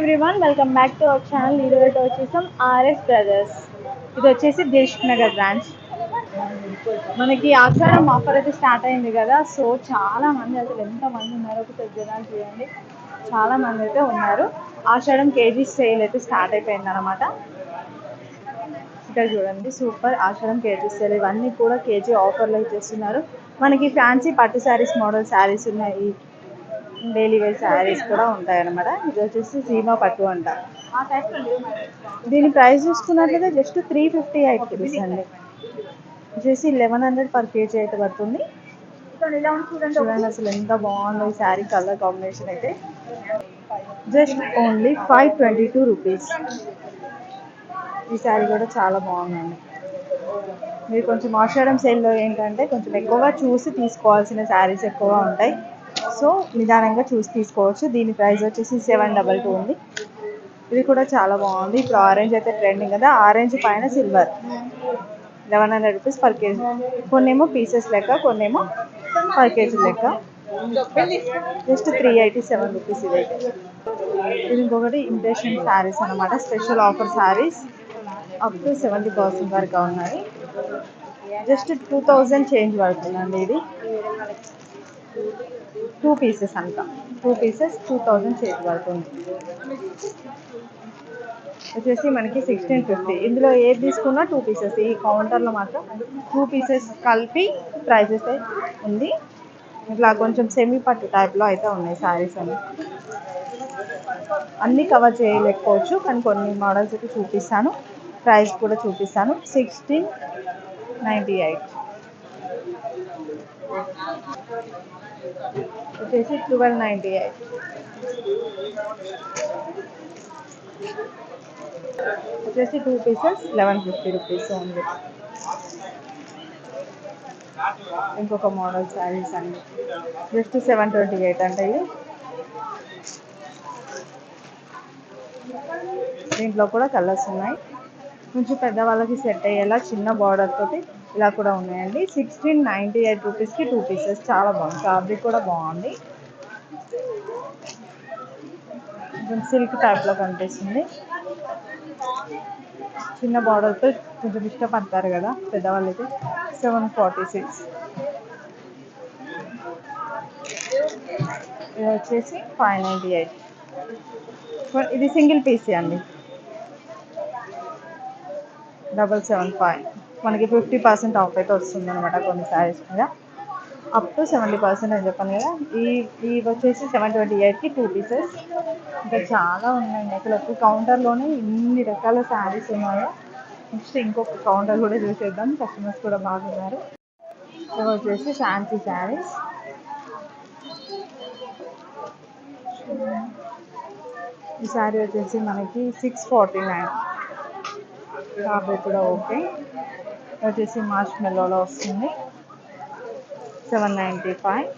Everyone welcome back to our channel ఈరోజు వచ్చేసాం RS brothers ఇది వచ్చేసి దిల్షుక్ నగర్ బ్రాంచ్. మనకి ఆషాఢం ఆఫర్ అయితే స్టార్ట్ అయింది కదా సో చాలా మంది అసలు ఎంత మంది ఉన్నారు ఒకసారి జనాలు చూడండి. చాలా మంది అయితే ఉన్నారు. ఆషాఢం కేజీ సేల్ అయితే స్టార్ట్ అయిపోయింది అనమాట ఇక్కడ చూడండి సూపర్ ఆషాఢం కేజీ సేల్ ఇవన్నీ కూడా కేజీ ఆఫర్లో ఇచ్చేస్తున్నారు. మనకి ఫ్యాన్సీ పట్టు శారీస్ మోడల్ శారీస్ ఉన్నాయి. డైలీ వేర్ శారీస్ కూడా ఉంటాయన్నమాట. ఇది వచ్చేసి సీమా పట్టు అంట. దీని ప్రైస్ చూసుకున్నట్లయితే just three fifty eight rupees అండి. వచ్చేసి లెవెన్ హండ్రెడ్ పర్ కేజీ అయితే పడుతుంది. చూడండి అసలు ఎంత బాగుందో ఈ శారీ కలర్ కాంబినేషన్ అయితే. Just only five twenty two rupees. ఈ శారీ కూడా చాలా బాగుందండి. మీరు కొంచెం ఆషాఢం సేల్లో ఏంటంటే కొంచెం ఎక్కువగా చూసి తీసుకోవాల్సిన శారీస్ ఎక్కువగా ఉంటాయి. సో నిదానంగా చూసి తీసుకోవచ్చు. దీని ప్రైస్ వచ్చేసి సెవెన్ డబల్ టూ ఉంది. ఇది కూడా చాలా బాగుంది. ఇప్పుడు ఆరెంజ్ అయితే ట్రెండింగ్ కదా. ఆరెంజ్ పైన silver. Eleven hundred rupees per KG. కొన్నేమో పీసెస్ లెక్క కొన్నేమో పర్ కేజీ లెక్క. Just three eighty seven rupees ఇదైతే. ఇది ఇంకొకటి ఇంప్రెషన్ శారీస్ అనమాట special offer sarees. Up to seventy percent వరకు ఉన్నాయి. జస్ట్ టూ థౌజండ్ చేంజ్ పడుతుందండి ఇది. టూ పీసెస్ అంట టూ పీసెస్ టూ థౌజండ్ చేతి పడుతుంది వచ్చేసి మనకి సిక్స్టీన్ ఫిఫ్టీ ఇందులో ఏది తీసుకున్నా టూ పీసెస్ ఈ కౌంటర్లో మాత్రం టూ పీసెస్ కలిపి ప్రైసెస్ ఉంది. ఇట్లా కొంచెం సెమీ పట్టు టైప్లో అయితే ఉన్నాయి శారీస్ అన్ని. అన్నీ కవర్ చేయలేకపోవచ్చు కానీ కొన్ని మోడల్స్ అయితే చూపిస్తాను. ప్రైస్ కూడా చూపిస్తాను. సిక్స్టీన్ నైంటీ ఎయిట్ వచ్చేసి ట్వెల్వ్ నైంటీ ఎయిట్ వచ్చేసి two pieces eleven fifty rupees ఉంది ఇంకొక మోడల్ శారీస్ అండి జస్ట్ సెవెన్ ట్వంటీ ఎయిట్ అంటే ఇది దీంట్లో కూడా కలర్స్ ఉన్నాయి. కొంచెం పెద్దవాళ్ళకి సెట్ అయ్యేలా చిన్న బార్డర్ తోటి ఇలా కూడా ఉన్నాయండి. సిక్స్టీన్ నైంటీ ఎయిట్ రూపీస్కి టూ పీసెస్ చాలా బాగుంది. ఫ్యాబ్రిక్ కూడా బాగుంది. కొంచెం సిల్క్ టైప్లో కనిపిస్తుంది. చిన్న బార్డర్తో కొంచెం ఇష్టపడతారు కదా పెద్దవాళ్ళకి సెవెన్ ఫార్టీ సిక్స్ ఇది వచ్చేసి ఫైవ్ నైంటీ ఎయిట్ ఇది సింగిల్ పీసీ అండి. డబల్ సెవెన్ ఫైవ్ మనకి ఫిఫ్టీ పర్సెంట్ ఆఫ్ అయితే వస్తుంది అనమాట కొన్ని శారీస్ మీద. అప్ టు సెవెంటీ పర్సెంట్ అని చెప్పాను కదా. ఈ ఈ వచ్చేసి సెవెన్ ట్వంటీ ఎయిట్కి టూ పీసెస్ ఇంకా చాలా ఉన్నాయండి అసలు ఒక కౌంటర్లోనే ఇన్ని రకాల శారీస్ ఉన్నాయో. నెక్స్ట్ ఇంకొక కౌంటర్ కూడా చూసేద్దాం. కస్టమర్స్ కూడా బాగున్నారు. ఇవి వచ్చేసి ఫ్యాన్సీ శారీస్. ఈ శారీ వచ్చేసి మనకి సిక్స్ ఫార్టీ నైన్ కాబట్టి కూడా ఓకే వచ్చేసి మార్చ్ మెల్లోలో వస్తుంది. Seven ninety five.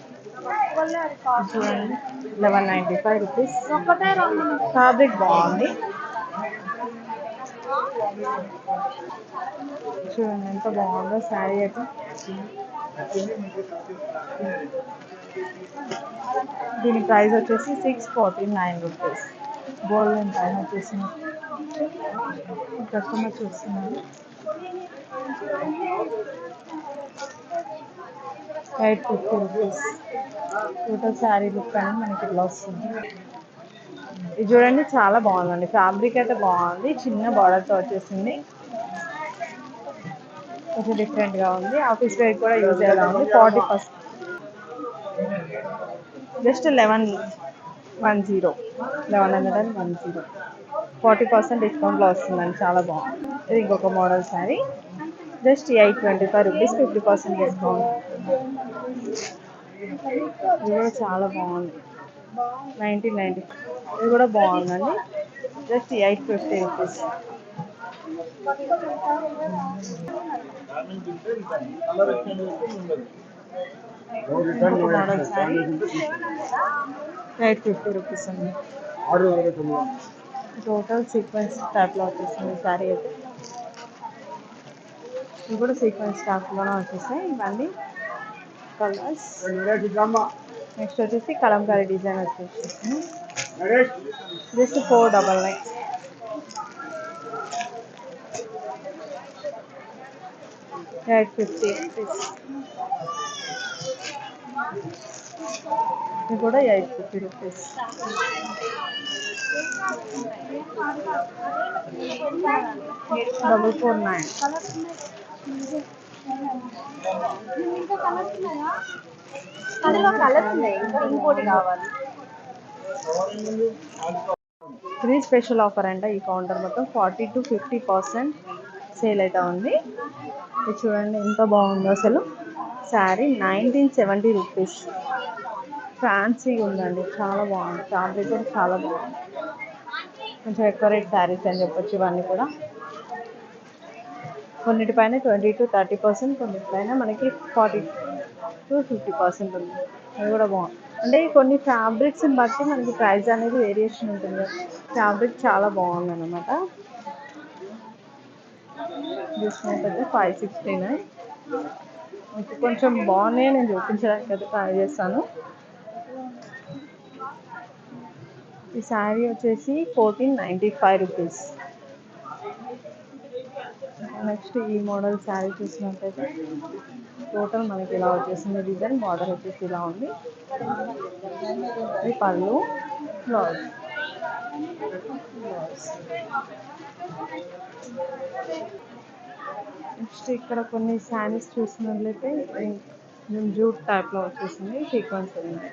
చూడండి eleven ninety five rupees. Fabric బాగుంది. చూడండి ఎంత బాగుందో శారీ అయితే. దీని ప్రైస్ వచ్చేసి six forty nine rupees. Golden పైన వచ్చేసి కస్టమర్ చూస్తున్నారు. Eight fifty rupees total saree look అనేది మనకి ఇట్లా వస్తుంది. ఇది చూడండి చాలా బాగుందండి. ఫ్యాబ్రిక్ అయితే బాగుంది. చిన్న బార్డర్తో వచ్చేసింది. కొంచెం డిఫరెంట్గా ఉంది. ఆఫీస్ వేర్ కూడా యూజ్ అయ్యేలా ఉంది forty percent just eleven one zero eleven hundred and one zero forty percent డిస్కౌంట్లో వస్తుందండి. చాలా బాగుంది. ఇది ఇంకొక model saree. Just eight twenty five rupees fifty percent discount. ఇది కూడా చాలా బాగుంది. నైన్టీన్ నైంటీ ఇది కూడా బాగుందండి. Just eight fifty rupees. Model saree. Eight fifty rupees అండి. టోటల్ సీక్వెన్స్ టైప్లో వచ్చేసింది శారీ అయితే. ఇవి కూడా సీక్వెన్స్ టైప్లోనే వచ్చేసాయి ఇవన్నీ కలర్స్. నెక్స్ట్ వచ్చేసి కలంకారీ డిజైన్ వచ్చేసి just four double nine. Eight fifty rupees ఇది కూడా eight fifty rupees. Double four nine three ఇది స్పెషల్ ఆఫర్ అంట ఈ కౌంటర్ మొత్తం forty to fifty percent sale అయితే ఉంది. ఇది చూడండి ఎంత బాగుందో అసలు. Saree nineteen seventy rupees. ఫ్యాన్సీగా ఉందండి. చాలా బాగుంది. ఫ్యాబ్రిక్ కూడా చాలా బాగుంది. కొంచెం ఎక్కువ రేట్ శారీస్ అని చెప్పొచ్చు ఇవన్నీ కూడా. కొన్నిటిపైన ట్వంటీ టు థర్టీ పర్సెంట్ కొన్నిటిపైన మనకి ఫార్టీ టు ఫిఫ్టీ పర్సెంట్ ఉంది. అది కూడా బాగుంది. అంటే కొన్ని ఫ్యాబ్రిక్స్ని బట్టి మనకి ప్రైస్ అనేది వేరియేషన్ ఉంటుంది. ఫ్యాబ్రిక్ చాలా బాగుంది అనమాట చూసినట్టయితే ఫైవ్ సిక్స్టీ నైన్. మీకు కొంచెం బాగున్నాయి నేను చూపించడానికి అయితే ట్రై చేస్తాను. ఈ శారీ వచ్చేసి fourteen ninety five rupees. Next ఈ మోడల్ శారీ చూసినట్టయితే టోటల్ మనకి ఇలా వచ్చేసింది డిజైన్ బార్డర్ వచ్చేసి ఇలా ఉంది. ఇది పళ్ళు బ్లౌజ్. నెక్స్ట్ ఇక్కడ కొన్ని శారీస్ చూసినట్లయితే మేము జూట్ టైప్లో వచ్చేసింది సీక్వెన్స్ ఉంది.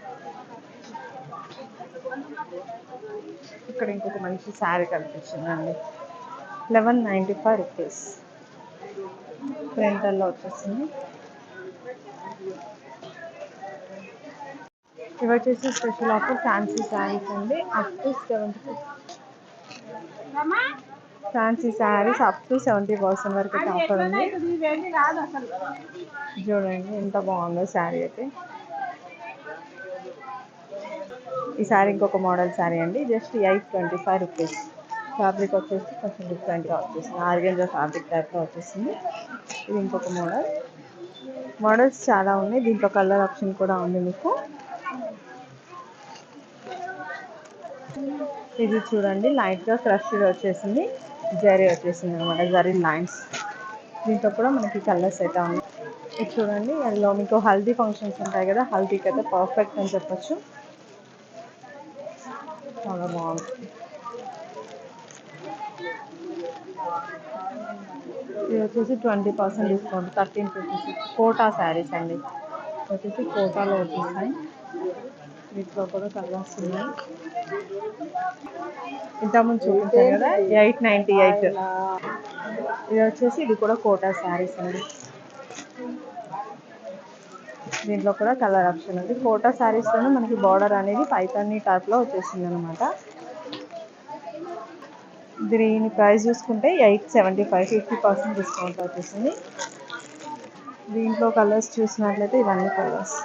ఇక్కడ ఇంకొక మంచి శారీ కనిపించిందండి. Eleven ninety five rupees. ప్రింటర్లో వచ్చేసింది. ఇవి వచ్చేసి స్పెషల్ ఆఫర్ ఫ్యాన్సీ శారీస్ అండి. Up to seventy fancy sarees up to seventy percent వరకు అయితే ఆఫర్ ఉంది. చూడండి ఎంత బాగుందో శారీ అయితే. ఈ శారీ ఇంకొక మోడల్ శారీ అండి. Just eight twenty five rupees. Fabric వచ్చేసి కొంచెం డిఫరెంట్గా వచ్చేసింది. ఆర్గెంజా ఫ్యాబ్రిక్ టైప్లో వచ్చేసింది. ఇది ఇంకొక మోడల్ మోడల్స్ చాలా ఉన్నాయి. దీంట్లో కలర్ ఆప్షన్ కూడా ఉంది మీకు. ఇది చూడండి లైట్గా క్రష్డ్ వచ్చేసింది. జరీ వచ్చేసింది అనమాట జరీ లైన్స్ దీంట్లో కూడా మనకి కలర్స్ అయితే ఉన్నాయి. ఇది చూడండి అందులో మీకు హల్దీ ఫంక్షన్స్ ఉంటాయి కదా హల్దీకి అయితే పర్ఫెక్ట్ అని చెప్పొచ్చు. చాలా బాగుంది. ఇది వచ్చేసి twenty percent discount thirteen fifty Kota sarees అండి. వచ్చేసి కోటాలో వచ్చేస్తాయి. వీటిలో కూడా కలర్స్ ఉన్నాయి. ఇంతకుముందు చూపించాను కదా ఎయిట్ నైంటీ ఎయిట్. ఇది వచ్చేసి ఇది కూడా కోటా శారీస్ అండి. దీంట్లో కూడా కలర్ ఆప్షన్ ఉంది. కోటా శారీస్లోనే మనకి బార్డర్ అనేది పైతాన్ని టైప్లో వచ్చేసింది అనమాట దీని ప్రైస్ చూసుకుంటే eight seventy five fifty percent discount వచ్చేసింది. దీంట్లో కలర్స్ చూసినట్లయితే ఇవన్నీ కలర్స్.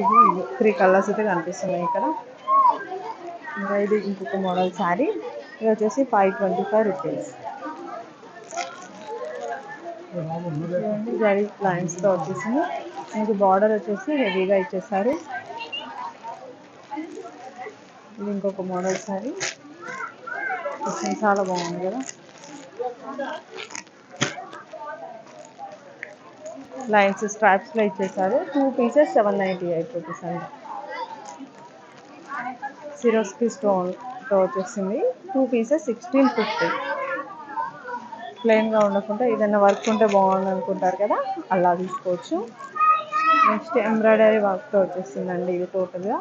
ఇది త్రీ కలర్స్ అయితే కనిపిస్తున్నాయి ఇక్కడ. ఇంకా ఇది ఇంకొక మోడల్ శారీ. ఇది వచ్చేసి ఫైవ్ ట్వంటీ ఫైవ్ రూపీస్. చూడండి జరీ లైన్స్తో వచ్చేసింది. మీకు బార్డర్ వచ్చేసి హెవీగా ఇచ్చేసారు ఇది ఇంకొక మోడల్ శారీ. చాలా బాగుంది కదా? లైన్స్ స్ట్రాప్స్లో ఇచ్చేసారు. Two pieces seven ninety eight rupees అండి సిరోస్కి స్టోన్తో వచ్చేసింది. టూ పీసెస్ సిక్స్టీన్ ఫిఫ్టీ ప్లెయిన్గా ఉండకుండా ఏదైనా వర్క్ ఉంటే బాగుంది అనుకుంటారు కదా అలా తీసుకోవచ్చు. నెక్స్ట్ ఎంబ్రాయిడరీ వర్క్తో వచ్చేసిందండి ఇది టోటల్గా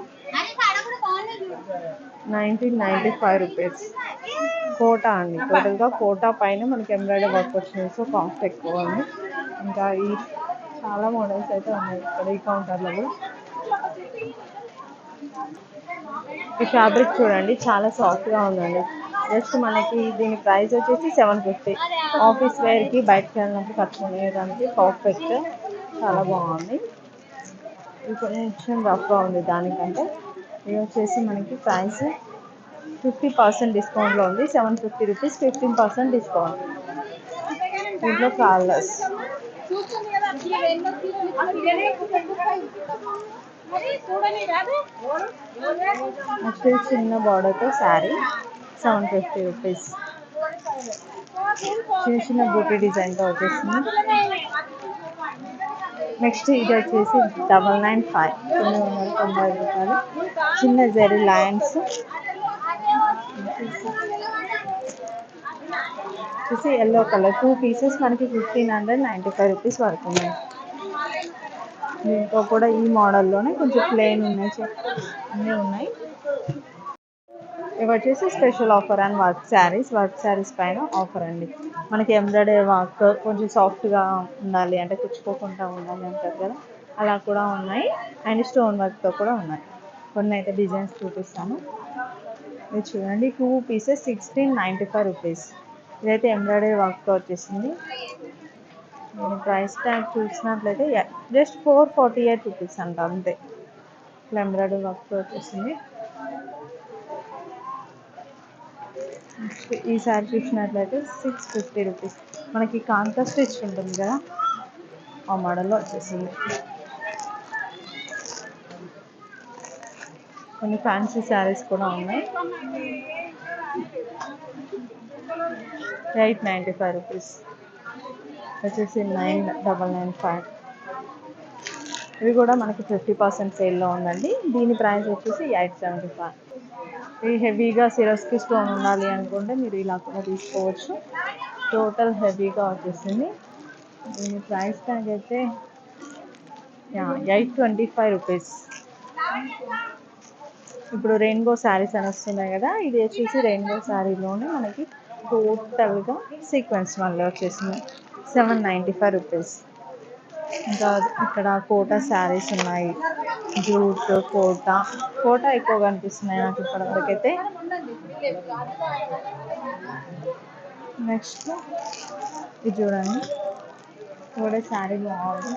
nineteen ninety five rupees. Kota అండి. టోటల్గా కోటా పైన మనకి ఎంబ్రాయిడరీ వర్క్ వచ్చింది. సో కాస్ట్ ఎక్కువ ఉంది. ఇంకా ఈ చాలా మోడల్స్ అయితే ఉన్నాయి ఇక్కడ ఈ కౌంటర్లో ఈ ఫ్యాబ్రిక్ చూడండి. చాలా సాఫ్ట్గా ఉందండి. జస్ట్ మనకి దీని ప్రైస్ వచ్చేసి సెవెన్ ఫిఫ్టీ. ఆఫీస్ వేర్కి బయటకు వెళ్ళినప్పుడు కట్టుకునేదానికి పర్ఫెక్ట్. చాలా బాగుంది. ఇది కొంచెం రఫ్గా ఉంది దానికంటే. ఇది వచ్చేసి మనకి ప్రైస్ ఫిఫ్టీ పర్సెంట్ డిస్కౌంట్లో ఉంది. Seven fifty rupees fifteen percent discount దీంట్లో కాలర్స్ చూస్తుంది నెక్స్ట్ చిన్న బార్డర్తో శారీ సెవెన్ ఫిఫ్టీ రూపీస్ చిన్న చిన్న బూటీ డిజైన్తో వచ్చేసింది. నెక్స్ట్ ఇది వచ్చేసి డబల్ నైన్ ఫైవ్. తొమ్మిది వందల తొంభై ఐదు రూపాయలు. చిన్న జరి లైన్స్ వచ్చేసి ఎల్లో కలర్ టూ పీసెస్ మనకి fifteen hundred ninety five rupees పడుతున్నాయి దీంట్లో కూడా ఈ మోడల్లోనే కొంచెం ప్లెయిన్ ఉన్నాయి. అన్నీ ఉన్నాయి. ఇవి వచ్చేసి special offer and work sarees work sarees పైన ఆఫర్ అండి. మనకి ఎంబ్రాయిడరీ వర్క్ కొంచెం సాఫ్ట్గా ఉండాలి అంటే కుచ్చుకోకుండా ఉండాలి అంటారు కదా అలా కూడా ఉన్నాయి. అండ్ స్టోన్ వర్క్తో కూడా ఉన్నాయి. కొన్ని అయితే డిజైన్స్ చూపిస్తాను. ఇది చూడండి two pieces sixteen ninety five rupees ఇదైతే ఎంబ్రాయిడరీ వర్క్తో వచ్చేసింది. నేను ప్రైస్ ట్యాగ్ చూసినట్లయితే just four forty eight rupees అంట అంతే. ఇట్లా ఎంబ్రాయిడరీ వర్క్తో వచ్చేసింది. ఈ శారీ చూసినట్లయితే సిక్స్ ఫిఫ్టీ రూపీస్ మనకి కాంతా స్టిచ్ ఉంటుంది కదా ఆ మోడల్లో వచ్చేసింది. కొన్ని ఫ్యాన్సీ శారీస్ కూడా ఉన్నాయి. ఎయిట్ నైంటీ ఫైవ్ రూపీస్ వచ్చేసి నైన్ డబల్ నైన్ ఫైవ్ ఇవి కూడా మనకి ఫిఫ్టీ పర్సెంట్ సేల్లో ఉందండి. దీని ప్రైస్ వచ్చేసి ఎయిట్ సెవెంటీ ఫైవ్ హెవీగా సిరస్కి స్టోన్ ఉండాలి అనుకుంటే మీరు ఇలా కూడా తీసుకోవచ్చు. టోటల్ హెవీగా వచ్చేసింది. దీని ప్రైస్ ట్యాగ్ అయితే ఎయిట్ ట్వంటీ ఫైవ్ రూపీస్. ఇప్పుడు రెయిన్బో శారీస్ అని వస్తున్నాయి కదా ఇది వచ్చేసి రెయిన్బో శారీలోనే మనకి టోటల్గా సీక్వెన్స్ మళ్ళీ వచ్చేసింది. సెవెన్ నైంటీ ఫైవ్ రూపీస్ ఇంకా ఇక్కడ కోటా శారీస్ ఉన్నాయి. Jute quota. కోటా ఎక్కువ కనిపిస్తున్నాయి నాకు ఇప్పటివరకైతే. నెక్స్ట్ ఇది చూడండి. కూడా శారీ బాగుంది.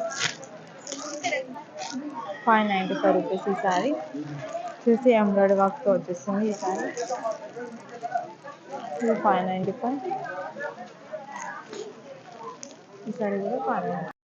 ఫైవ్ నైంటీ ఫైవ్ రూపీస్ ఈ శారీ. చూసి ఎంబ్రాయిడరీ వర్క్తో వచ్చేస్తుంది ఈ శారీ. ఇది ఫైవ్ నైంటీ ఫైవ్. ఈ శారీ కూడా ఫైవ్.